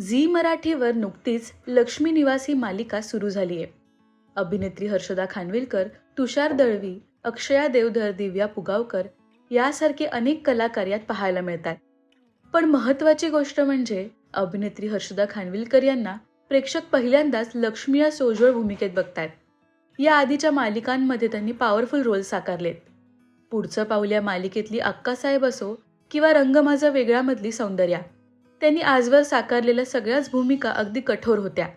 Zee मराठीवर नुकतीच लक्ष्मी निवासी मालिका सुरू झाली आहे. अभिनेत्री हर्षदा खानविलकर तुषार दळवी अक्षया देवधर दिव्या पुगावकर यासारखे अनेक कलाकार यात पाहायला मिळतात. पण महत्त्वाची गोष्ट म्हणजे अभिनेत्री हर्षदा खानविलकर यांना प्रेक्षक पहिल्यांदाच लक्ष्मी या सोजवळ भूमिकेत बघतायत. या आधीच्या मालिकांमध्ये त्यांनी पॉवरफुल रोल साकारलेत. पुढचं पाऊल या मालिकेतली अक्कासाहेब असो किंवा रंग माझा वेगळामधली सौंदर्या. त्यांनी आजवर साकारलेल्या सगळ्याच भूमिका अगदी कठोर होत्या.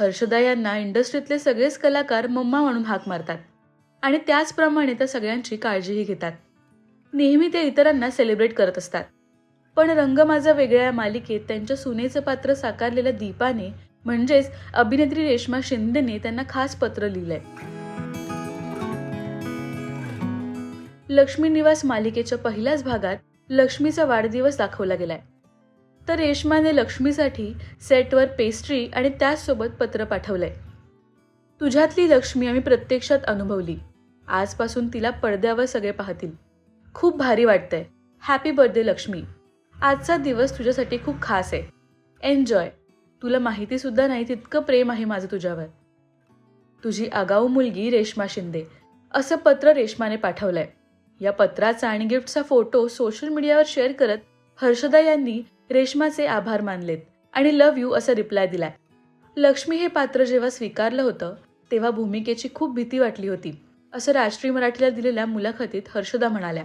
हर्षदा यांना इंडस्ट्रीतले सगळेच कलाकार मम्मा म्हणून हाक मारतात आणि त्याचप्रमाणे त्या सगळ्यांची काळजीही घेतात. नेहमी ते इतरांना सेलिब्रेट करत असतात. पण रंग माझा वेगळ्या या मालिकेत त्यांच्या सुनेचं पात्र साकारलेल्या दीपाने म्हणजेच अभिनेत्री रेश्मा शिंदेने त्यांना खास पत्र लिहिलंय. लक्ष्मी निवास मालिकेच्या पहिल्याच भागात लक्ष्मीचा वाढदिवस दाखवला गेलाय. तर रेश्माने लक्ष्मीसाठी सेटवर पेस्ट्री आणि त्याचसोबत पत्र पाठवलंय. तुझ्यातली लक्ष्मी आम्ही प्रत्यक्षात अनुभवली. आजपासून तिला पडद्यावर सगळे पाहतील. खूप भारी वाटतंय. Happy birthday Lakshmi. आजचा दिवस तुझ्यासाठी खूप खास आहे. एन्जॉय तुला माहिती सुद्धा नाही तितकं प्रेम आहे माझं तुझ्यावर. तुझी आगाऊ मुलगी रेश्मा शिंदे. असं पत्र रेश्माने पाठवलंय. या पत्राचा आणि गिफ्टचा फोटो सोशल मीडियावर शेअर करत हर्षदा यांनी रेश्माचे आभार मानलेत आणि लव्ह यू असा रिप्लाय दिलाय. लक्ष्मी हे पात्र जेव्हा स्वीकारलं होतं तेव्हा भूमिकेची खूप भीती वाटली होती असं राष्ट्रीय मराठीला दिलेल्या मुलाखतीत हर्षदा म्हणाल्या.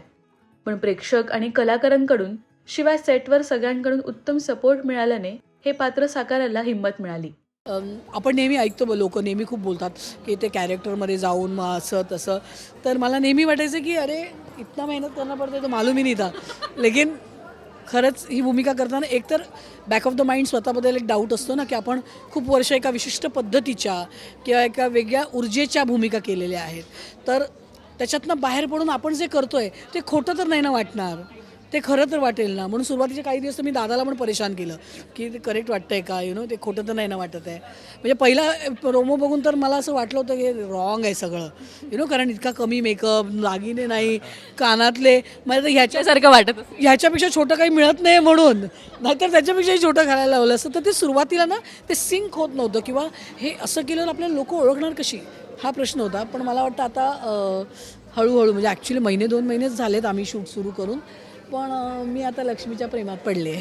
पण प्रेक्षक आणि कलाकारांकडून शिवाय सेटवर सगळ्यांकडून उत्तम सपोर्ट मिळाल्याने हे पात्र साकारायला हिंमत मिळाली. आपण नेहमी ऐकतो लोक नेहमी खूप बोलतात की ते कॅरेक्टरमध्ये जाऊन मग असं तसं. तर मला नेहमी वाटायचं की अरे इतना मेहनत करणं पडतो तो मालूम ही नाही था लेकिन खरंच ही भूमिका करताना एकतर बॅक ऑफ द माइंड स्वतःबद्दल एक डाऊट असतो ना की आपण खूप वर्ष एका विशिष्ट पद्धतीच्या किंवा एका वेगळ्या ऊर्जेच्या भूमिका केलेल्या आहेत. तर त्याच्यातनं बाहेर पडून आपण जे करतो आहे ते खोटं तर नाही ना वाटणार? ते खरं तर वाटेल ना. म्हणून सुरुवातीचे काही दिवस मी दादाला पण परेशान केलं की ते करेक्ट वाटतंय का? यु नो ते खोटं तर नाही ना वाटत आहे. म्हणजे पहिला रोमो बघून तर मला असं वाटलं होतं की रॉंग आहे सगळं. यु नो कारण इतका कमी मेकअप दागिने नाही कानातले मला तर ह्याच्या सारखं वाटत. ह्याच्यापेक्षा छोटं काही मिळत नाही म्हणून. नाहीतर त्याच्यापेक्षाही छोटं घालायला लावलं असतं. तर ते सुरुवातीला ना ते सिंक होत नव्हतं किंवा हे असं केल्यावर आपल्याला लोक ओळखणार कशी? हा प्रश्न होता. पण मला वाटतं आता हळूहळू म्हणजे ॲक्च्युली महिने दोन महिनेच झालेत आम्ही शूट सुरू करून. पण मी आता लक्ष्मीच्या प्रेमात पडले.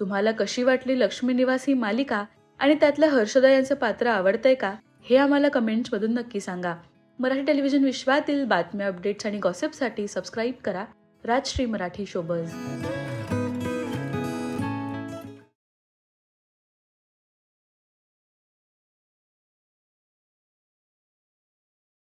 तुम्हाला कशी वाटली लक्ष्मी निवास ही मालिका? आणि त्यातलं हर्षदा यांचं पात्र आवडतंय का? हे आम्हाला कमेंट्समधून नक्की सांगा. मराठी टेलिव्हिजन विश्वातील बातम्या अपडेट्स आणि गॉसिपसाठी सबस्क्राईब करा. राजश्री मराठी शोबज.